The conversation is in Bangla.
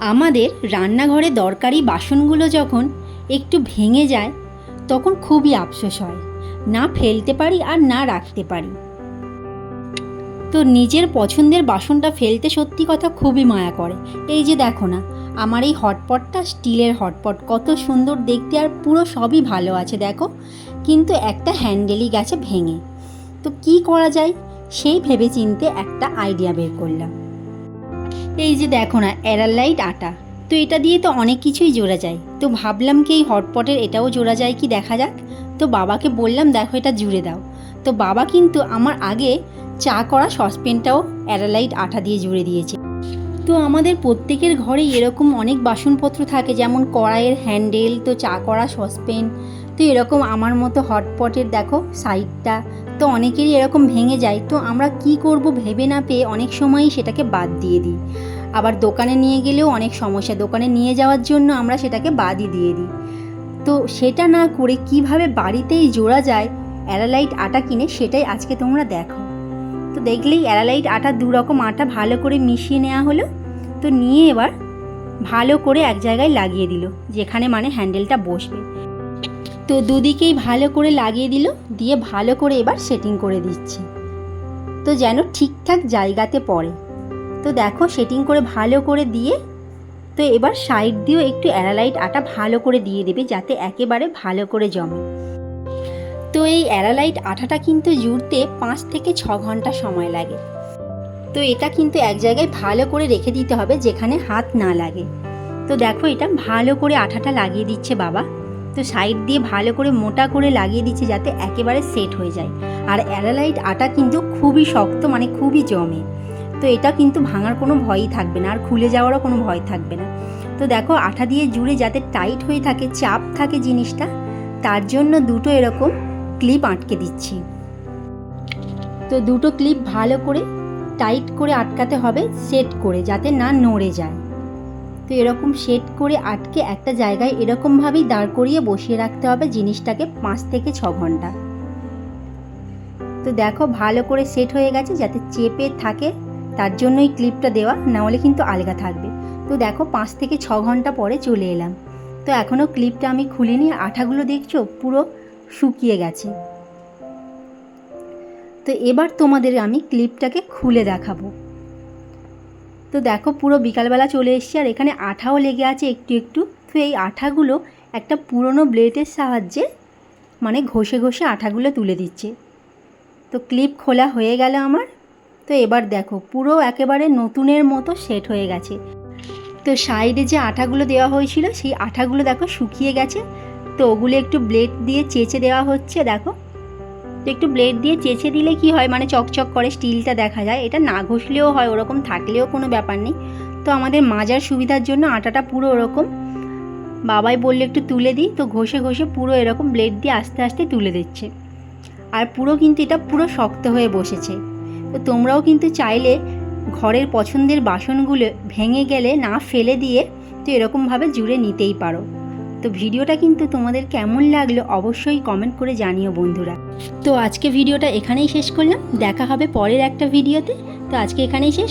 আমাদের রান্নাঘরে দরকারি বাসনগুলো যখন একটু ভেঙে যায়, তখন খুবই আফসোস হয়। না ফেলতে পারি আর না রাখতে পারি। তো নিজের পছন্দের বাসনটা ফেলতে সত্যি কথা খুবই মায়া করে। এই যে দেখো না, আমার এই হটপটটা স্টিলের হটপট। কত সুন্দর দেখতে আর পুরো সবই ভালো আছে, দেখো। কিন্তু একটা হ্যান্ডেলই গেছে ভেঙে। তো কি করা যায়? সেই ভেবে চিনতে একটা আইডিয়া বের করলাম। এই যে দেখো না অ্যারালাইট আটা। তো এটা দিয়ে তো অনেক কিছুই জোড়া যায়। তো ভাবলাম কি এই হটপটের এটাও জোড়া যায় কি দেখা যাক? তো বাবাকে বললাম, দেখো এটা জুড়ে দাও। তো বাবা কিন্তু আমার আগে চা করা সসপেনটাও অ্যারালাইট আটা দিয়ে জুড়ে দিয়েছে। তো আমাদের প্রত্যেকের ঘরে এরকম অনেক বাসনপত্র থাকে, যেমন কড়াইয়ের হ্যান্ডেল, তো চা করা সসপেন। তো এরকম আমার মতো হটপটের, দেখো, সাইডটা তো অনেকেরই এরকম ভেঙে যায়, তো আমরা কি করব ভেবে না পেয়ে অনেক সময়ই সেটাকে বাদ দিয়ে দিই। আবার দোকানে নিয়ে গেলেও অনেক সমস্যা, দোকানে নিয়ে যাওয়ার জন্য আমরা সেটাকে বাদই দিয়ে দিই। তো সেটা না করে কীভাবে বাড়িতেই জোড়া যায় অ্যারালাইট আটা কিনে সেটাই আজকে তোমরা দেখো। তো দেখলেই অ্যারালাইট আটা দু রকম আটা ভালো করে মিশিয়ে নেওয়া হলো, তো নিয়ে এবার ভালো করে এক জায়গায় লাগিয়ে দিল, যেখানে মানে হ্যান্ডেলটা বসবে। তো দুদিকেই ভালো করে লাগিয়ে দিল, দিয়ে ভালো করে এবার সেটিং করে দিচ্ছে। তো যেন ঠিকঠাক জায়গাতে পড়ে। তো দেখো সেটিং করে ভালো করে দিয়ে, তো এবার সাইড দিয়েও একটু অ্যারালাইট আটা ভালো করে দিয়ে দেবে যাতে একেবারে ভালো করে জমে। তো এই অ্যারালাইট আটাটা কিন্তু জুড়তে পাঁচ থেকে ছ ঘণ্টা সময় লাগে। তো এটা কিন্তু এক জায়গায় ভালো করে রেখে দিতে হবে যেখানে হাত না লাগে। তো দেখো এটা ভালো করে আঠাটা লাগিয়ে দিচ্ছে বাবা। তো সাইড দিয়ে ভালো করে মোটা করে লাগিয়ে দিচ্ছে যাতে একেবারে সেট হয়ে যায়। আর অ্যারালাইট আটা কিন্তু খুবই শক্ত মানে খুবই জমে। তো এটা কিন্তু ভাঙার কোনো ভয়ই থাকবে না, আর খুলে যাওয়ারও কোনো ভয় থাকবে না। তো দেখো, আঠা দিয়ে জুড়ে যাতে টাইট হয়ে থাকে, চাপ থাকে জিনিসটা, তার জন্য দুটো এরকম ক্লিপ আটকে দিচ্ছি। তো দুটো ক্লিপ ভালো করে টাইট করে আটকাতে হবে, সেট করে, যাতে না নড়ে যায়। তো এরকম সেট করে আটকে একটা জায়গায় এরকমভাবেই দাঁড় করিয়ে বসিয়ে রাখতে হবে জিনিসটাকে পাঁচ থেকে ছ ঘণ্টা। তো দেখো ভালো করে সেট হয়ে গেছে যাতে চেপে থাকে, তার জন্যই ক্লিপটা দেওয়া নাহলে কিন্তু আলগা থাকবে। তো দেখো পাঁচ থেকে ছ ঘণ্টা পরে চলে এলাম। তো এখনও ক্লিপটা আমি খুলিনি, আঠাগুলো দেখছ পুরো শুকিয়ে গেছে। তো এবার তোমাদের আমি ক্লিপটাকে খুলে দেখাবো। তো দেখো পুরো বিকালবেলা চলে এসছি আর এখানে আঠাও লেগে আছে একটু একটু। তো এই আঠাগুলো একটা পুরনো ব্লেডের সাহায্যে মানে ঘষে ঘষে আঠাগুলো তুলে দিচ্ছে। তো ক্লিপ খোলা হয়ে গেল আমার। তো এবার দেখো পুরো একেবারে নতুনের মতো সেট হয়ে গেছে। তো সাইডে যে আঠাগুলো দেওয়া হয়েছিল সেই আঠাগুলো দেখো শুকিয়ে গেছে। তো ওগুলো একটু ব্লেড দিয়ে চেঁচে দেওয়া হচ্ছে দেখো। তো একটু ব্লেড দিয়ে চেঁচে দিলে কি হয়? মানে চকচক করে স্টিলটা দেখা যায়। এটা না ঘষলেও হয়, ওরকম থাকলেও কোনো ব্যাপার নেই। তো আমাদের মাজার সুবিধার জন্য আটাটা পুরো ওরকম। বাবাই বললে, একটু তুলে দিই। তো ঘষে ঘষে পুরো এরকম ব্লেড দিয়ে আস্তে আস্তে তুলে দিচ্ছে। আর পুরো কিন্তু এটা পুরো শক্ত হয়ে বসেছে। তো তোমরাও কিন্তু চাইলে ঘরের পছন্দের বাসনগুলো ভেঙে গেলে না ফেলে দিয়ে তো এরকমভাবে জুড়ে নিতেই পারো। তো ভিডিওটা কিন্তু তোমাদের কেমন লাগল অবশ্যই কমেন্ট করে জানিও বন্ধুরা। তো আজকে ভিডিওটা এখানেই শেষ করলাম। দেখা হবে পরের একটা ভিডিওতে। তো আজকে এখানেই শেষ।